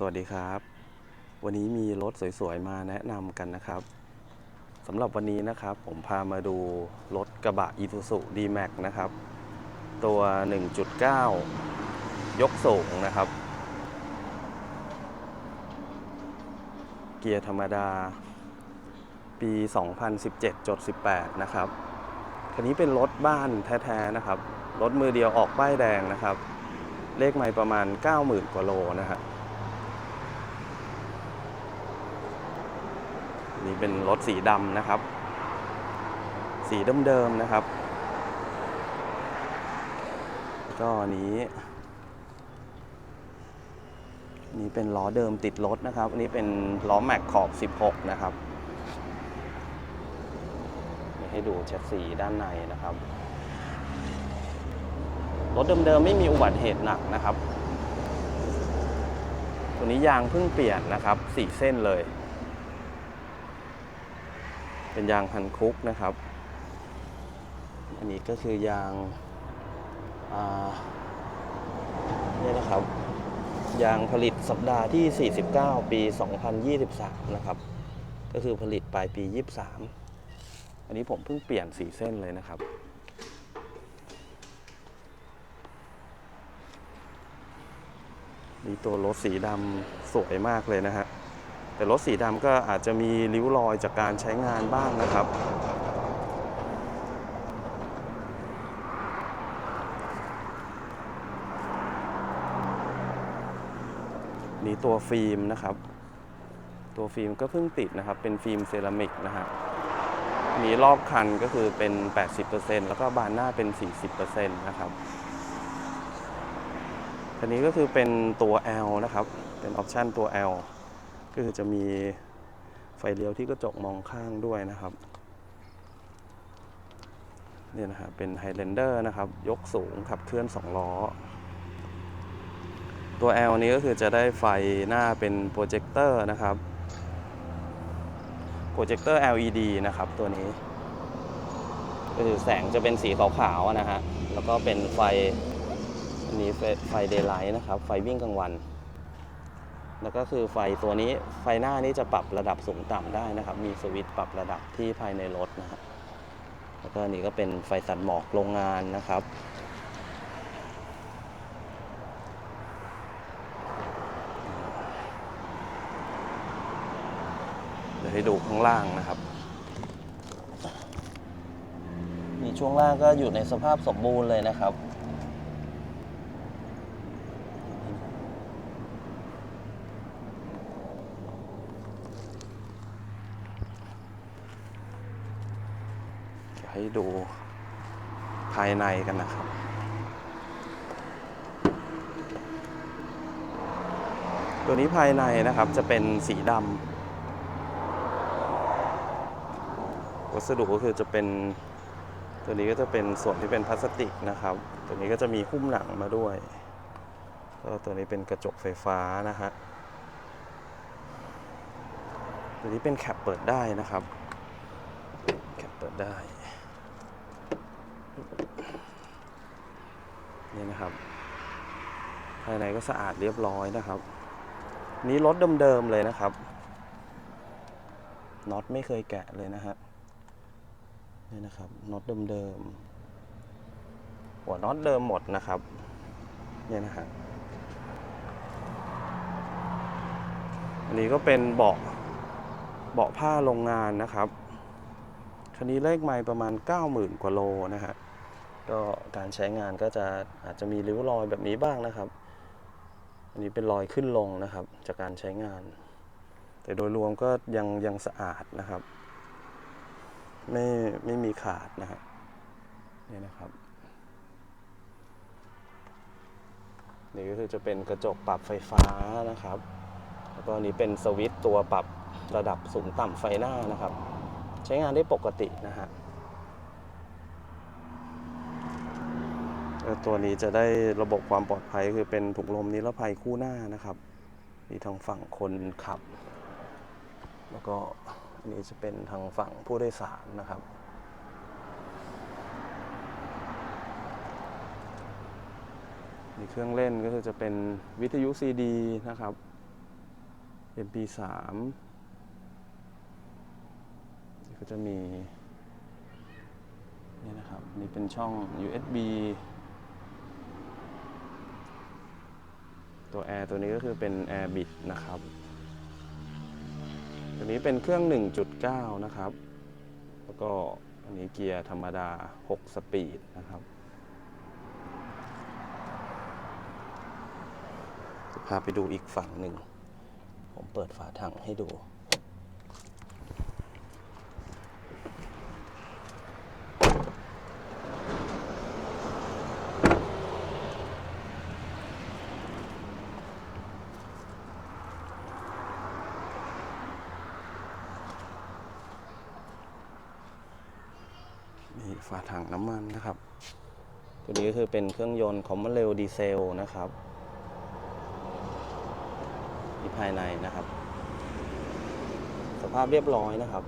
สวัสดีครับ วันนี้มีรถสวยๆมาแนะนำกันนะครับสำหรับวันนี้นะครับผมพามาดูรถกระบะ Isuzu D-Max นะครับ ตัว 1.9 ยกสูงนะครับ เกียร์ธรรมดา ปี 2017.18 นะครับ คันนี้เป็นรถบ้านแท้ๆนะครับ รถมือเดียวออกป้ายแดงนะครับ เลขไม่ประมาณ 90,000 กว่าโลนะฮะ นี่เป็นรถสีดำนะครับ สีเดิมๆนะครับ ก็นี้นี่เป็นล้อเดิมติดรถนะครับ อันนี้เป็นล้อแม็กขอบ 16 นะครับ ให้ดูแชสซีด้านในนะครับ รถเดิมๆไม่มีอุบัติเหตุหนักนะครับ ตัวนี้ยางเพิ่งเปลี่ยนนะครับสี่เส้นเลย เป็นยางฮันคุกนะครับ อันนี้ก็คือยางนี่นะครับ ยางผลิตสัปดาห์ที่ 49 ปี 2023 นะครับ ก็คือผลิตปลายปี 23 อันนี้ผมเพิ่งเปลี่ยนสีเส้นเลยนะครับมีตัวรถสีดำสวยมากเลยนะฮะ แต่รถสีดำก็อาจจะมีริ้วรอยจากการใช้งานบ้างนะครับ นี่ตัวฟิล์มนะครับ ตัวฟิล์มก็เพิ่งติดนะครับ เป็นฟิล์มเซรามิกนะฮะมีรอบคันก็คือเป็น 80%แล้วก็บานหน้าเป็น 40%นะครับคันนี้ก็คือเป็นตัว L นะครับ เป็นออปชันตัว L ก็คือจะมีไฟเลี้ยวที่กระจกมองข้างด้วยนะครับนี่นะฮะเป็น Highlander นะครับ ยกสูงขับเคลื่อน 2 ล้อ ตัว L นี้ก็คือจะได้ไฟหน้าเป็นโปรเจคเตอร์นะครับโปรเจคเตอร์ LED นะครับตัวนี้ก็คือแสงจะเป็นสีขาวๆนะฮะ แล้วก็เป็นไฟอันนี้ไฟเดย์ไลท์นะครับ ไฟวิ่งกลางวัน แล้วก็คือไฟตัวนี้ไฟหน้านี้จะปรับระดับสูงต่ำได้นะครับ มีสวิตช์ปรับระดับที่ภายในรถนะฮะแล้วก็นนี้ก็เป็นไฟตัดหมอกโรงงานนะครับ เดี๋ยวให้ดูข้างล่างนะครับนี่ช่วงล่างก็อยู่ในสภาพสมบูรณ์เลยนะครับ เดี๋ยวให้ดูภายในกันนะครับ ตัวนี้ภายในนะครับจะเป็นสีดำวัสดุก็คือจะเป็นตัวนี้ก็จะเป็นส่วนที่เป็นพลาสติกนะครับ ตัวนี้ก็จะมีหุ้มหนังมาด้วยแล้วตัวนี้เป็นกระจกไฟฟ้านะฮะตัวนี้เป็นแคปเปิดได้นะครับ แคปเปิดได้ นี่นะครับ ภายในก็สะอาดเรียบร้อยนะครับ นี้รถเดิมๆเลยนะครับน็อตไม่เคยแกะเลยนะฮะนี่นะครับน็อตเดิมๆหัวน็อตเดิมหมดนะครับเนี่ยนะฮะอันนี้ก็เป็นเบาะเบาะผ้าโรงงานนะครับ คันนี้เลขไมล์ประมาณ 90,000 กว่าโลนะฮะ ก็การใช้งานก็จะอาจจะมีริ้วรอยแบบนี้บ้างนะครับ อันนี้เป็นรอยขึ้นลงนะครับ จากการใช้งาน แต่โดยรวมก็ยังยังสะอาดนะครับ ไม่ไม่มีขาดนะฮะนี่นะครับนี่ก็คือจะเป็นกระจกปรับไฟฟ้านะครับ แล้วก็อันนี้เป็นสวิตตัวปรับระดับสูงต่ำไฟหน้านะครับ ใช้งานได้ปกตินะฮะแล้ว ตัวนี้จะได้ระบบความปลอดภัยคือเป็นถุงลมนิรภัยคู่หน้านะครับนี่ทางฝั่งคนขับ แล้วก็อันนี้จะเป็นทางฝั่งผู้โดยสารนะครับมีเครื่องเล่นก็คือจะเป็นวิทยุซีดีนะครับ MP3 ก็จะมีนี่นะครับ นี่เป็นช่อง USB ตัวแอร์ตัวนี้ก็คือเป็น Air Bit นะครับตัวนี้เป็นเครื่อง 1.9 นะครับ แล้วก็อันนี้เกียร์ธรรมดา 6 สปีดนะครับจะพาไปดูอีกฝั่งหนึ่ง ผมเปิดฝาถังให้ดู นี่ ฝาถังน้ำมันนะครับ ตัวนี้ก็คือเป็นเครื่องยนต์คอมมอนเรลดีเซลนะครับที่ภายในนะครับ สภาพเรียบร้อยนะครับ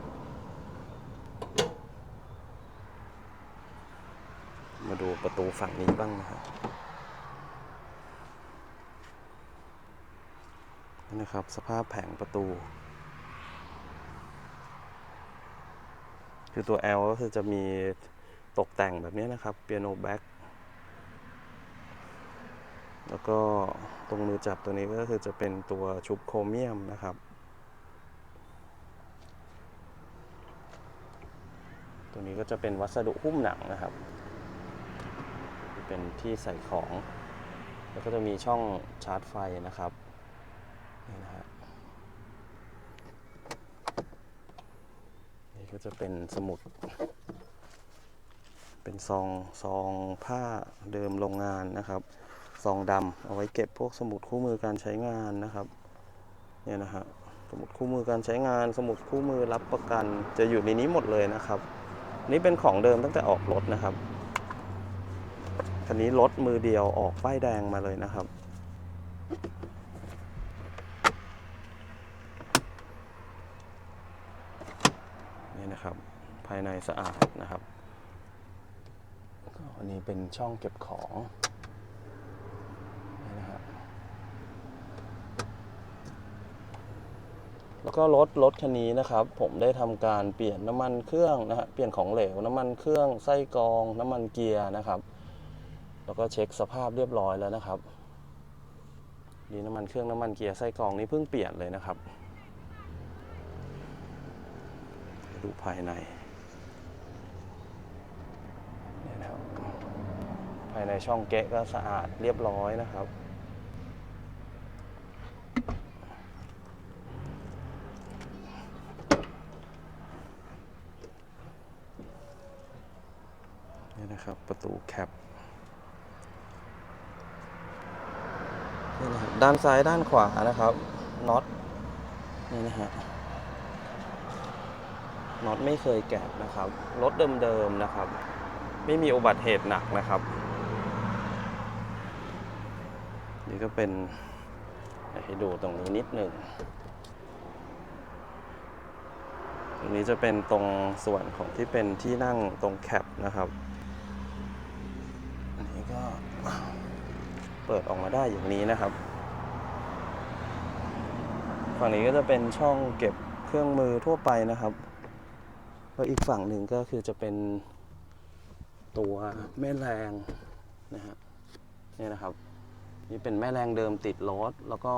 มาดูประตูฝั่งนี้บ้างนะครับนี่นะครับ สภาพแผงประตู คือตัว L ก็คือจะมี ตกแต่งแบบนี้นะครับเปียโนแบ็กแล้วก็ตรงมือจับตัวนี้ก็คือจะเป็นตัวชุบโครเมียมนะครับ ตัวนี้ก็จะเป็นวัสดุหุ้มหนังนะครับ เป็นที่ใส่ของ แล้วก็จะมีช่องชาร์จไฟนะครับนี่นะฮะนี่ก็จะเป็นสมุด เป็นซองซองผ้าเดิมโรงงานนะครับซองดำเอาไว้เก็บพวกสมุดคู่มือการใช้งานนะครับเนี่ยนะฮะสมุดคู่มือการใช้งาน สมุดคู่มือรับประกันจะอยู่ในนี้หมดเลยนะครับ นี่เป็นของเดิมตั้งแต่ออกรถนะครับคันนี้รถมือเดียวออกป้ายแดงมาเลยนะครับนี่นะครับภายในสะอาดนะครับ อันนี้เป็นช่องเก็บของนี่นะฮะแล้วก็รถรถคันนี้นะครับ ผมได้ทำการเปลี่ยนน้ำมันเครื่องนะฮะเปลี่ยนของเหลวน้ำมันเครื่องไส้กรองน้ำมันเกียร์นะครับ แล้วก็เช็คสภาพเรียบร้อยแล้วนะครับนี่น้ำมันเครื่องน้ำมันเกียร์ไส้กรองนี่เพิ่งเปลี่ยนเลยนะครับ ดูภายในเนี่ยนะครับ ภายในช่องเก๊ะก็สะอาดเรียบร้อยนะครับ นี่นะครับประตูแคปนี่นะครับด้านซ้ายด้านขวานะครับน็อตนี่นะฮะน็อตไม่เคยแกะนะครับ รถเดิมๆนะครับ ไม่มีอุบัติเหตุหนักนะครับ นี่ ก็เป็นให้ดูตรงนี้นิดหนึ่ง ตรงนี้จะเป็นตรงส่วนของที่เป็นที่นั่งตรงแคปนะครับ อันนี้ก็เปิดออกมาได้อย่างนี้นะครับ ฝั่งนี้ก็จะเป็นช่องเก็บเครื่องมือทั่วไปนะครับ แล้วอีกฝั่งหนึ่งก็คือจะเป็นตัวแม่แรงนะฮะนี่นะครับ นี่เป็นแม่แรงเดิมติดรถแล้วก็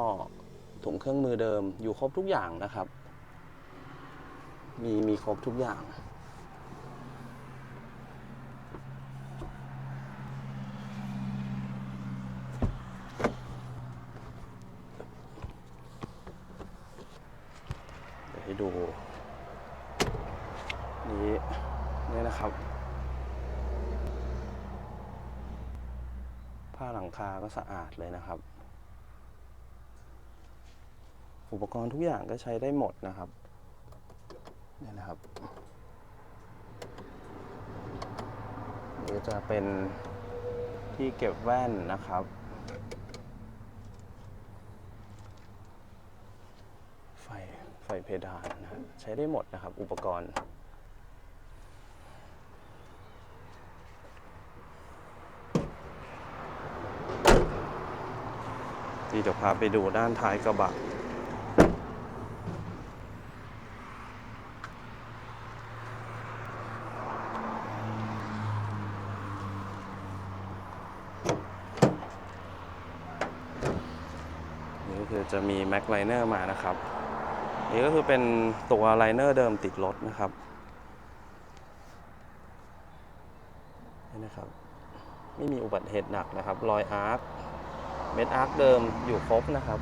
ถุงเครื่องมือเดิมอยู่ครบทุกอย่างนะครับ มีมีครบทุกอย่าง เดี๋ยวให้ดู นี้นี่นะครับ ผ้าหลั งคาก็สะอาดเลยนะครับ อุปกรณ์ทุกอย่างก็ใช้ได้หมดนะครับเนี่ยนะครับนี่จะเป็นที่เก็บแว่นนะครับ ไฟไฟเพดานนะใช้ได้หมดนะครับ อุปกรณ์ นี่จะพาไปดูด้านท้ายกระบะนี่คือจะมีแม็กไลเนอร์มานะครับ นี่ก็คือเป็นตัวไลเนอร์เดิมติดรถนะครับนี่นะครับ ไม่มีอุบัติเหตุหนักนะครับ รอยอาร์ค เม็ดอาร์คเดิมอยู่ครบนะครับ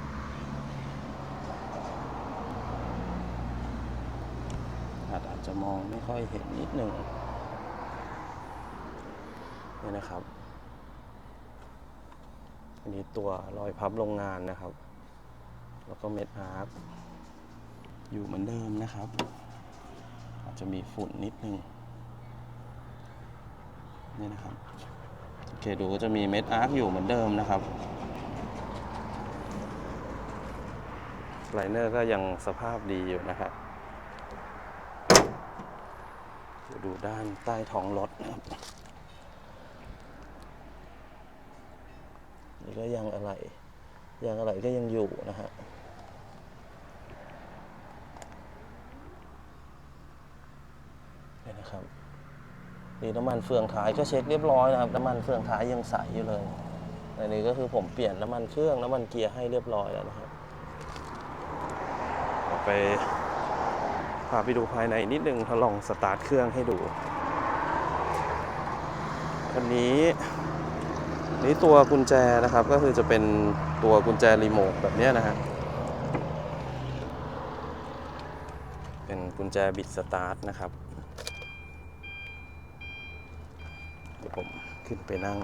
อาจจจะมองไม่ค่อยเห็นนิดหนึ่งนี่นะครับ อันนี้ตัวรอยพับโรงงานนะครับ แล้วก็เม็ดอาร์คอยู่เหมือนเดิมนะครับ อาจจะมีฝุ่นนิดนึงนี่นะครับโอเคดูก็จะมีเม็ดอาร์คอยู่เหมือนเดิมนะครับ ไลเนอร์ก็ยังสภาพดีอยู่นะครับเดี๋ยวดูด้านใต้ท้องรถนะครับนี่ก็ยังอะไรยังอะไรก็ยังอยู่นะฮะนี่นะครับนี่น้ำมันเฟืองท้ายก็เช็คเรียบร้อยนะครับ น้ำมันเฟืองท้ายยังใสอยู่เลยอันนี้ก็คือผมเปลี่ยนน้ำมันเครื่องน้ำมันเกียร์ให้เรียบร้อยแล้วนะครับ ไปพาไปดูภายในนิดนึงทดลองสตาร์ทเครื่องให้ดูคันนี้นี่ตัวกุญแจนะครับก็คือจะเป็นตัวกุญแจรีโมทแบบนี้นะฮะเป็นกุญแจบิดสตาร์ทนะครับเดี๋ยวผมขึ้นไปนั่ง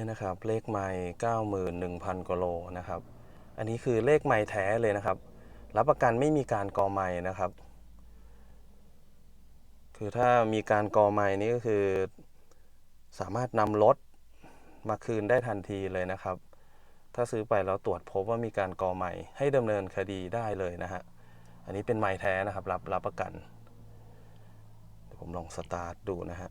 เนี่ยนะครับเลขไม้เก้าหมื่นหนึ่งพันกว่าโลนะครับ อันนี้คือเลขไม้แท้เลยนะครับ รับประกันไม่มีการกอไม้นะครับ คือถ้ามีการกอไม้นี่ก็คือ สามารถนำรถมาคืนได้ทันทีเลยนะครับ ถ้าซื้อไปแล้วตรวจพบว่ามีการกอไม้ให้ดำเนินคดีได้เลยนะฮะอันนี้เป็นไม้แท้นะครับ รับรับประกันเดี๋ยวผมลองสตาร์ทดูนะฮะ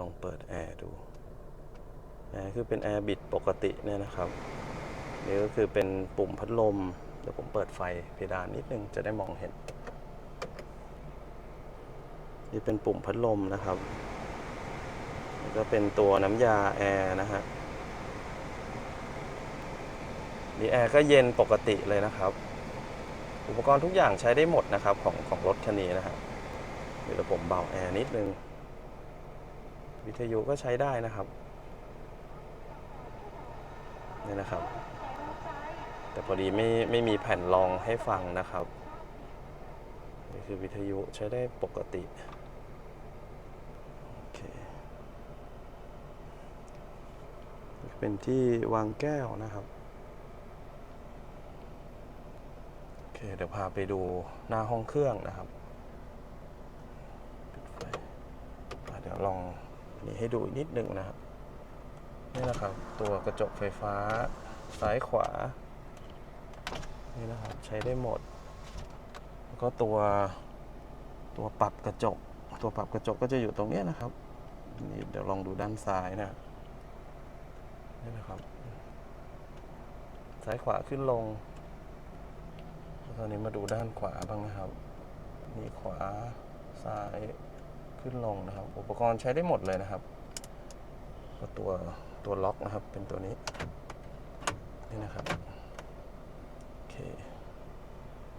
ลองเปิดแอร์ดูแอร์คือเป็นแอร์บิดปกติเนี่ยนะครับนี่ก็คือเป็นปุ่มพัดลมเดี๋ยวผมเปิดไฟเพดานนิดนึงจะได้มองเห็น นี่เป็นปุ่มพัดลมนะครับแล้วก็เป็นตัวน้ำยาแอร์นะฮะนี่แอร์ก็เย็นปกติเลยนะครับ อุปกรณ์ทุกอย่างใช้ได้หมดนะครับของของรถคันนี้นะครับเดี๋ยวผมเบาแอร์นิดนึง วิทยุก็ใช้ได้นะครับนี่นะครับ แต่พอดีไม่ไม่มีแผ่นรองให้ฟังนะครับนี่คือวิทยุใช้ได้ปกติโอเคเป็นที่วางแก้วนะครับโอเคเดี๋ยวพาไปดูหน้าห้องเครื่องนะครับเดี๋ยวลอง นี่ให้ดูอีกนิดหนึ่งนะครับนี่นะครับตัวกระจกไฟฟ้าซ้ายขวา นี่นะครับใช้ได้หมด แล้วก็ตัวตัวปรับกระจก ตัวปรับกระจกก็จะอยู่ตรงนี้นะครับนี่เดี๋ยวลองดูด้านซ้ายนะนี่นะครับ ซ้ายขวาขึ้นลงแล้วตอนนี้มาดูด้านขวาบ้างนะครับ นี่ขวาซ้าย ขึ้นลงนะครับ อุปกรณ์ใช้ได้หมดเลยนะครับก็ตัวตัวล็อกนะครับเป็นตัวนี้ นี่นะครับโอเค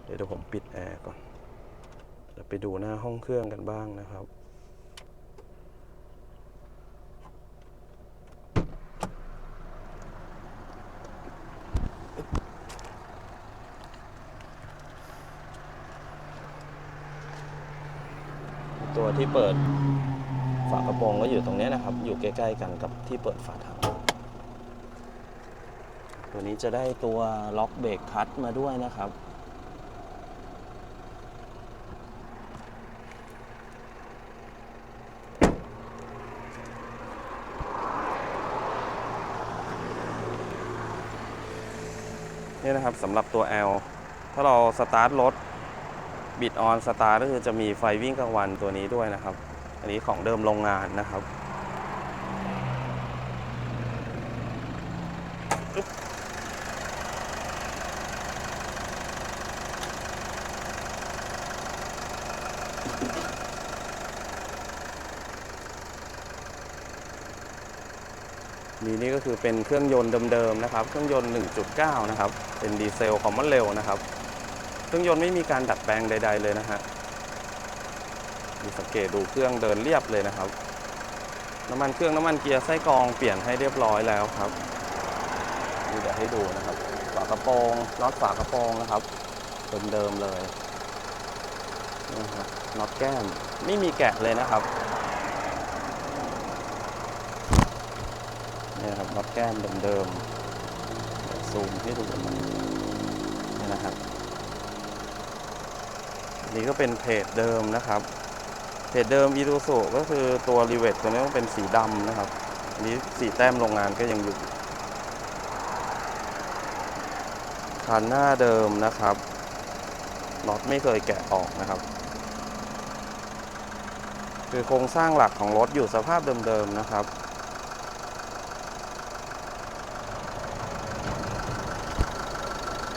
เดี๋ยวเดี๋ยวผมปิดแอร์ก่อนจะไปดูหน้าห้องเครื่องกันบ้างนะครับ ที่เปิดฝากระโปรงก็อยู่ตรงนี้นะครับ อยู่ใกล้ๆกันกับที่เปิดฝาถังตัวนี้จะได้ตัวล็อกเบรกคัตมาด้วยนะครับ นี่นะครับสำหรับตัว L ถ้าเราสตาร์ทรถ บิดออนสตาร์ก็คือจะมีไฟวิ่งกลางวันตัวนี้ด้วยนะครับ อันนี้ของเดิมโรงงานนะครับนี่นี่ก็คือเป็นเครื่องยนต์เดิมๆนะครับ เครื่องยนต์ 1.9 นะครับ เป็นดีเซลคอมมอนเร็วนะครับ เครื่องยนต์ไม่มีการดัดแปลงใด ๆ เลยนะฮะดูสังเกตดูเครื่องเดินเรียบเลยนะครับ น้ำมันเครื่องน้ำมันเกียร์ไส้กรองเปลี่ยนให้เรียบร้อยแล้วครับนี่เดี๋ยวให้ดูนะครับฝากระโปรงน็อตฝากระโปรงนะครับเดิมๆเลยนี่ฮะน็อตแก้มไม่มีแกะเลยนะครับนี่ครับน็อตแก้มเดิมๆเดี๋ยวซูมให้ดูนี่นะครับ นี่ก็เป็นเพจเดิมนะครับ เพจเดิมอี u ู u ก็คือตัวรีเวทตัวนี้ต้องเป็นสีดำนะครับอันนี้สีแต้มโรงงานก็ยังอยู่คันหน้าเดิมนะครับน็อตไม่เคยแกะออกนะครับ คือโครงสร้างหลักของรถอยู่สภาพเดิมๆนะครับ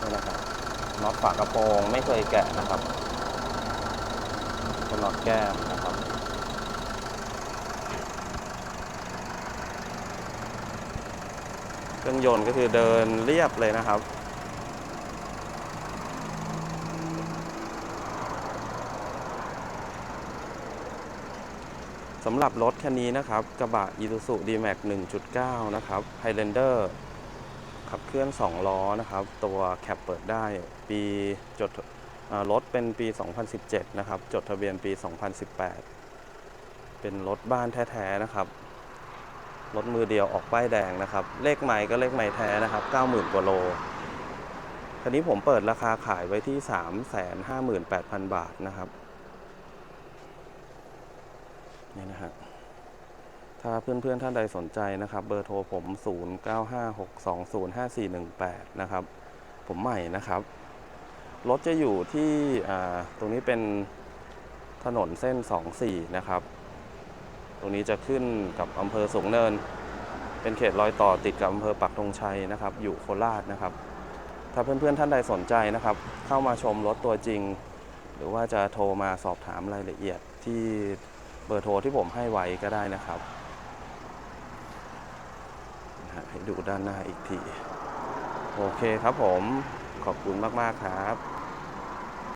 นี่นะครับน็อตฝากระโปรงไม่เคยแกะนะครับ เป็นน็อตแก้มนะครับ เครื่องยนต์ก็คือเดินเรียบเลยนะครับสำหรับรถคันนี้นะครับ กระบะ Isuzu D-Max 1.9 นะครับ Highlander ขับเคลื่อน 2 ล้อนะครับ ตัวแคปเปิดได้ ปีจด รถเป็นปี 2017 นะครับ จดทะเบียนปี 2018 เป็นรถบ้านแท้ๆนะครับ รถมือเดียวออกป้ายแดงนะครับ เลขใหม่ก็เลขใหม่แท้นะครับ 90,000 กว่าโล คันนี้ผมเปิดราคาขายไว้ที่ 358,000 บาทนะครับ นี่นะฮะถ้าเพื่อนๆท่านใดสนใจนะครับ เบอร์โทรผม 0956205418 นะครับ ผมใหม่นะครับ รถจะอยู่ที่ตรงนี้เป็นถนนเส้น 24 นะครับ ตรงนี้จะขึ้นกับอำเภอสูงเนิน เป็นเขตรอยต่อติดกับอำเภอปักธงชัยนะครับ อยู่โคราชนะครับ ถ้าเพื่อนๆท่านใดสนใจนะครับ เข้ามาชมรถตัวจริง หรือว่าจะโทรมาสอบถามรายละเอียดที่เบอร์โทรที่ผมให้ไว้ก็ได้นะครับให้ดูด้านหน้าอีกที โอเคครับผม ขอบคุณมาก ๆ ครับ